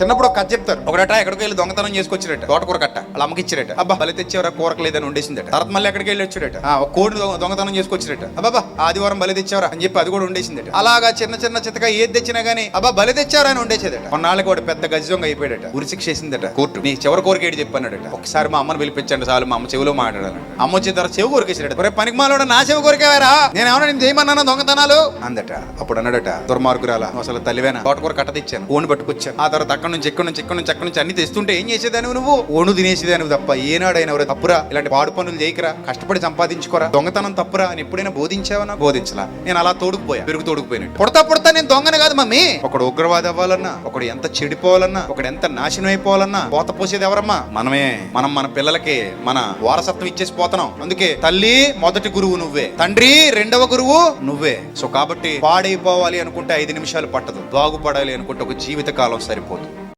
చిన్నప్పుడు ఒక కథ చెప్తారు. ఒకడట ఎక్కడికి వెళ్ళి దొంగతనం చేసుకొచ్చిరట తోటకూర కట్ట. అలా అమ్మకిచ్చిరట అబ్బా బలి తెచ్చేవరా కూరకు లేదని ఉండేసిందట తర్వాత మళ్ళీ ఎక్కడికి వెళ్ళి వచ్చాడట. ఆ, ఒక కోడి దొంగతనం చేసుకొచ్చిరట అబ్బాబా ఆదివారం బలి తెచ్చావరా అని చెప్పి అది కూడా ఉండేసిందట అలాగా చిన్న చిన్న చిత్తగా ఏది తెచ్చినా గానీ అబ్బా బలి తెచ్చారు అని ఉండేసేదట కొన్నాళ్ళకి వాడు పెద్ద గజదొంగ అయిపోయాడట. ఉరిశిక్ష వేసిందట కోర్టు. నీ చివరి కోరిక ఏడు చెప్పన్నాడట. ఒకసారి మా అమ్మని పిలిపించండి చాలు మా అమ్మ చెవిలో మాట్లాడాను అమ్మ వచ్చిన తర్వాత చెవి కోరికేసాడట ఒరే పనికి మాలోడు నా చెవి కోరికేవారా? నేను ఏమన్నా నేను చేయమన్నాను దొంగతనాలు? అందట. అప్పుడు అన్నాడట దుర్మార్గురాల అసలు తల్లివేనా? తోటకూర కట్ట తెచ్చాను. ఓను పట్టుకొచ్చాను. ఆ తర్వాత అక్కడ నుంచి ఎక్కడి నుంచి ఎక్కడి నుంచి అక్కడి నుంచి అన్ని తెస్తుంటే ఏం చేసేదానివి నువ్వు? ఓను తినేసేదానివి తప్ప ఏనాడైనా ఎవరు తప్పురా? ఇలాంటి పాడు పనులు చేయకరా? కష్టపడి సంపాదించుకోరా? దొంగతనం తప్పురా? అని ఎప్పుడైనా బోధించావనా? బోధించలా. నేను అలా తోడుకుపోయా. పెరుగు తోడుకుపోయినట్టు. పుడతా పుడతా నేను దొంగన కాదు మమ్మీ. ఒకడు ఉగ్రవాది అవ్వాలన్నా ఒకడు ఎంత చెడిపోవాలన్నా ఒకడు ఎంత నాశనం అయిపోవాలన్నా పోత పోసేది ఎవరమ్మా? మనమే. మనం మన పిల్లలకి మన వారసత్వం ఇచ్చేసి పోతున్నాం. అందుకే తల్లి మొదటి గురువు నువ్వే. తండ్రి రెండవ గురువు నువ్వే. సో కాబట్టి పాడైపోవాలి అనుకుంటే ఐదు నిమిషాలు పట్టదు. బాగుపడాలి అనుకుంటే ఒక జీవిత కాలం సరిపోదు.